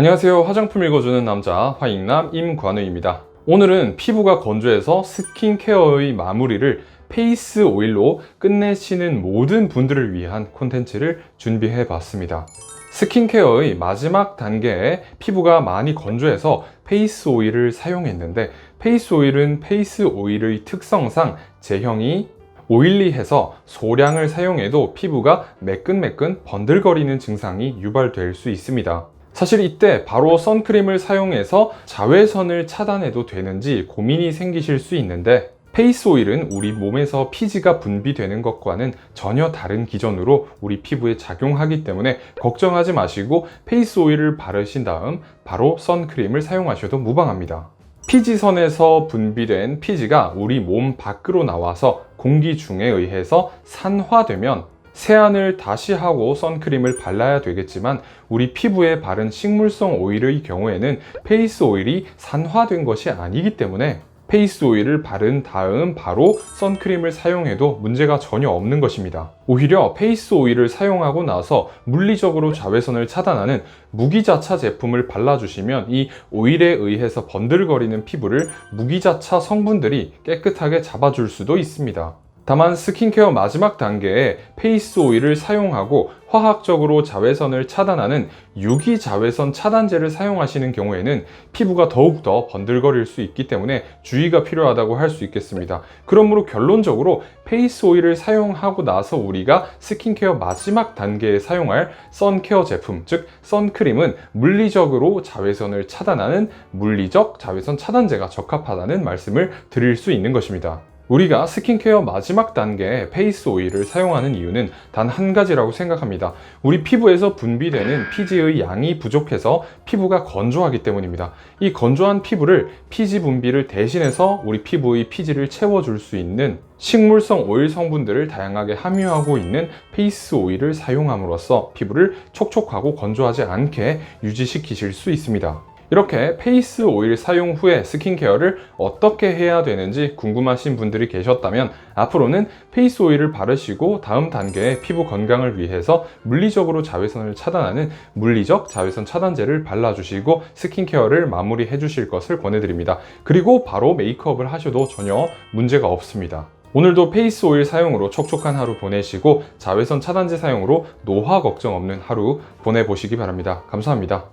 안녕하세요. 화장품 읽어주는 남자 화잉남 임관우입니다. 오늘은 피부가 건조해서 스킨케어의 마무리를 페이스 오일로 끝내시는 모든 분들을 위한 콘텐츠를 준비해 봤습니다. 스킨케어의 마지막 단계에 피부가 많이 건조해서 페이스 오일을 사용했는데 페이스 오일은 페이스 오일의 특성상 제형이 오일리해서 소량을 사용해도 피부가 매끈매끈 번들거리는 증상이 유발될 수 있습니다. 사실 이때 바로 선크림을 사용해서 자외선을 차단해도 되는지 고민이 생기실 수 있는데 페이스 오일은 우리 몸에서 피지가 분비되는 것과는 전혀 다른 기전으로 우리 피부에 작용하기 때문에 걱정하지 마시고 페이스 오일을 바르신 다음 바로 선크림을 사용하셔도 무방합니다. 피지선에서 분비된 피지가 우리 몸 밖으로 나와서 공기 중에 의해서 산화되면 세안을 다시 하고 선크림을 발라야 되겠지만 우리 피부에 바른 식물성 오일의 경우에는 페이스 오일이 산화된 것이 아니기 때문에 페이스 오일을 바른 다음 바로 선크림을 사용해도 문제가 전혀 없는 것입니다. 오히려 페이스 오일을 사용하고 나서 물리적으로 자외선을 차단하는 무기자차 제품을 발라주시면 이 오일에 의해서 번들거리는 피부를 무기자차 성분들이 깨끗하게 잡아줄 수도 있습니다. 다만 스킨케어 마지막 단계에 페이스 오일을 사용하고 화학적으로 자외선을 차단하는 유기 자외선 차단제를 사용하시는 경우에는 피부가 더욱더 번들거릴 수 있기 때문에 주의가 필요하다고 할 수 있겠습니다. 그러므로 결론적으로 페이스 오일을 사용하고 나서 우리가 스킨케어 마지막 단계에 사용할 선케어 제품, 즉 선크림은 물리적으로 자외선을 차단하는 물리적 자외선 차단제가 적합하다는 말씀을 드릴 수 있는 것입니다. 우리가 스킨케어 마지막 단계에 페이스 오일을 사용하는 이유는 단 한 가지라고 생각합니다. 우리 피부에서 분비되는 피지의 양이 부족해서 피부가 건조하기 때문입니다. 이 건조한 피부를 피지 분비를 대신해서 우리 피부의 피지를 채워줄 수 있는 식물성 오일 성분들을 다양하게 함유하고 있는 페이스 오일을 사용함으로써 피부를 촉촉하고 건조하지 않게 유지시키실 수 있습니다. 이렇게 페이스 오일 사용 후에 스킨케어를 어떻게 해야 되는지 궁금하신 분들이 계셨다면 앞으로는 페이스 오일을 바르시고 다음 단계에 피부 건강을 위해서 물리적으로 자외선을 차단하는 물리적 자외선 차단제를 발라주시고 스킨케어를 마무리해 주실 것을 권해드립니다. 그리고 바로 메이크업을 하셔도 전혀 문제가 없습니다. 오늘도 페이스 오일 사용으로 촉촉한 하루 보내시고 자외선 차단제 사용으로 노화 걱정 없는 하루 보내보시기 바랍니다. 감사합니다.